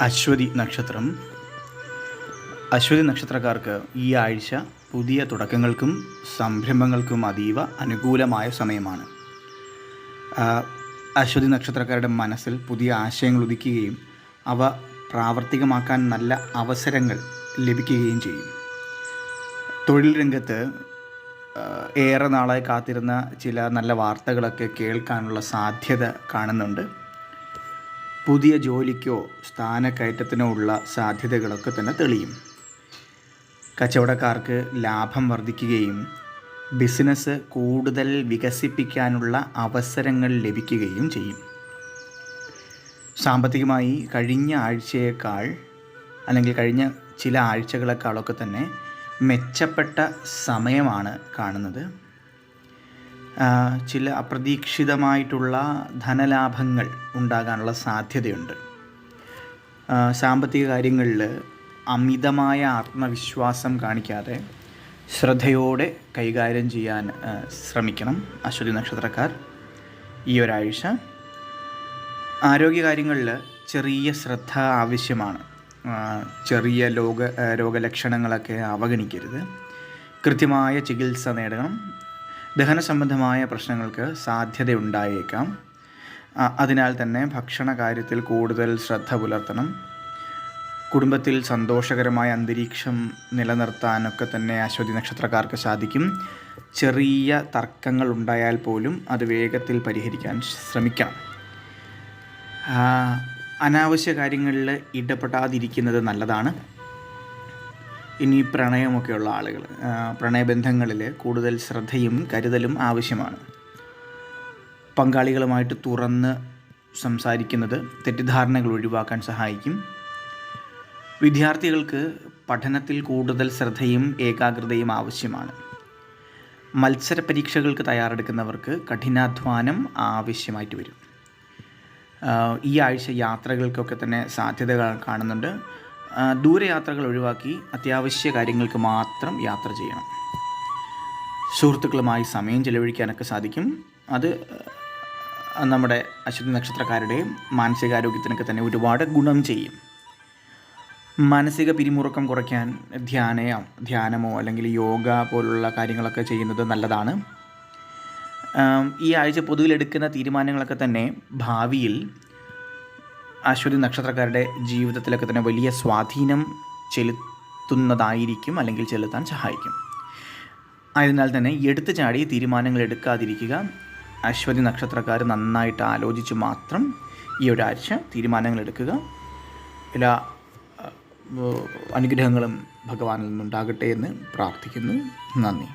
അശ്വതി നക്ഷത്രം. അശ്വതി നക്ഷത്രക്കാർക്ക് ഈ ആഴ്ച പുതിയ തുടക്കങ്ങൾക്കും സംരംഭങ്ങൾക്കും അതീവ അനുകൂലമായ സമയമാണ്. അശ്വതി നക്ഷത്രക്കാരുടെ മനസ്സിൽ പുതിയ ആശയങ്ങൾ ഉദിക്കുകയും അവ പ്രാവർത്തികമാക്കാൻ നല്ല അവസരങ്ങൾ ലഭിക്കുകയും ചെയ്യും. തൊഴിൽ രംഗത്ത് ഏറെ നാളായി കാത്തിരുന്ന ചില നല്ല വാർത്തകളൊക്കെ കേൾക്കാനുള്ള സാധ്യത കാണുന്നുണ്ട്. പുതിയ ജോലിക്കോ സ്ഥാനക്കയറ്റത്തിനോ ഉള്ള സാധ്യതകളൊക്കെ തന്നെ തെളിയും. കച്ചവടക്കാർക്ക് ലാഭം വർദ്ധിക്കുകയും ബിസിനസ് കൂടുതൽ വികസിപ്പിക്കാനുള്ള അവസരങ്ങൾ ലഭിക്കുകയും ചെയ്യും. സാമ്പത്തികമായി കഴിഞ്ഞ ആഴ്ചയേക്കാൾ അല്ലെങ്കിൽ കഴിഞ്ഞ ചില ആഴ്ചകളെക്കാളൊക്കെ തന്നെ മെച്ചപ്പെട്ട സമയമാണ് കാണുന്നത്. ചില അപ്രതീക്ഷിതമായിട്ടുള്ള ധനലാഭങ്ങൾ ഉണ്ടാകാനുള്ള സാധ്യതയുണ്ട്. സാമ്പത്തിക കാര്യങ്ങളിൽ അമിതമായ ആത്മവിശ്വാസം കാണിക്കാതെ ശ്രദ്ധയോടെ കൈകാര്യം ചെയ്യാൻ ശ്രമിക്കണം അശ്വതി നക്ഷത്രക്കാർ ഈ ഒരാഴ്ച. ആരോഗ്യകാര്യങ്ങളിൽ ചെറിയ ശ്രദ്ധ ആവശ്യമാണ്. ചെറിയ ലോക രോഗലക്ഷണങ്ങളൊക്കെ അവഗണിക്കരുത്. കൃത്യമായ ചികിത്സ നേടണം. ദഹന സംബന്ധമായ പ്രശ്നങ്ങൾക്ക് സാധ്യതയുണ്ടായേക്കാം. അതിനാൽ തന്നെ ഭക്ഷണ കാര്യത്തിൽ കൂടുതൽ ശ്രദ്ധ പുലർത്തണം. കുടുംബത്തിൽ സന്തോഷകരമായ അന്തരീക്ഷം നിലനിർത്താനൊക്കെ തന്നെ അശ്വതി നക്ഷത്രക്കാർക്ക് സാധിക്കും. ചെറിയ തർക്കങ്ങൾ ഉണ്ടായാൽ പോലും അത് വേഗത്തിൽ പരിഹരിക്കാൻ ശ്രമിക്കണം അനാവശ്യ കാര്യങ്ങളിൽ ഇടപെടാതിരിക്കുന്നത് നല്ലതാണ്. ഇനി പ്രണയമൊക്കെയുള്ള ആളുകൾ. പ്രണയബന്ധങ്ങളിൽ കൂടുതൽ ശ്രദ്ധയും കരുതലും ആവശ്യമാണ്. പങ്കാളികളുമായിട്ട് തുറന്ന് സംസാരിക്കുന്നത് തെറ്റിദ്ധാരണകൾ ഒഴിവാക്കാൻ സഹായിക്കും. വിദ്യാർത്ഥികൾക്ക് പഠനത്തിൽ കൂടുതൽ ശ്രദ്ധയും ഏകാഗ്രതയും ആവശ്യമാണ്. മത്സര പരീക്ഷകൾക്ക് തയ്യാറെടുക്കുന്നവർക്ക് കഠിനാധ്വാനം ആവശ്യമായിട്ട് വരും. ഈ ആഴ്ച യാത്രകൾക്കൊക്കെ തന്നെ സാധ്യത കാണുന്നുണ്ട്. ദൂരയാത്രകൾ ഒഴിവാക്കി അത്യാവശ്യ കാര്യങ്ങൾക്ക് മാത്രം യാത്ര ചെയ്യണം. സുഹൃത്തുക്കളുമായി സമയം ചെലവഴിക്കാനൊക്കെ സാധിക്കും. അത് നമ്മുടെ അശ്വതി നക്ഷത്രക്കാരുടെയും മാനസികാരോഗ്യത്തിനൊക്കെ തന്നെ ഒരുപാട് ഗുണം ചെയ്യും. മാനസിക പിരിമുറുക്കം കുറയ്ക്കാൻ ധ്യാനയോ ധ്യാനമോ അല്ലെങ്കിൽ യോഗ പോലുള്ള കാര്യങ്ങളൊക്കെ ചെയ്യുന്നത് നല്ലതാണ്. ഈ ആഴ്ച പൊതുവിലെടുക്കുന്ന തീരുമാനങ്ങളൊക്കെ തന്നെ ഭാവിയിൽ അശ്വതി നക്ഷത്രക്കാരുടെ ജീവിതത്തിലൊക്കെ തന്നെ വലിയ സ്വാധീനം ചെലുത്തുന്നതായിരിക്കും അല്ലെങ്കിൽ ചെലുത്താൻ സഹായിക്കും. ആയതിനാൽ തന്നെ എടുത്തു ചാടി തീരുമാനങ്ങൾ എടുക്കാതിരിക്കുക അശ്വതി നക്ഷത്രക്കാർ നന്നായിട്ട് ആലോചിച്ച് മാത്രം ഈ ഒരാഴ്ച തീരുമാനങ്ങൾ എടുക്കുക. എല്ലാ അനുഗ്രഹങ്ങളും ഭഗവാനിൽ നിന്നുണ്ടാകട്ടെ എന്ന് പ്രാർത്ഥിക്കുന്നു. നന്ദി.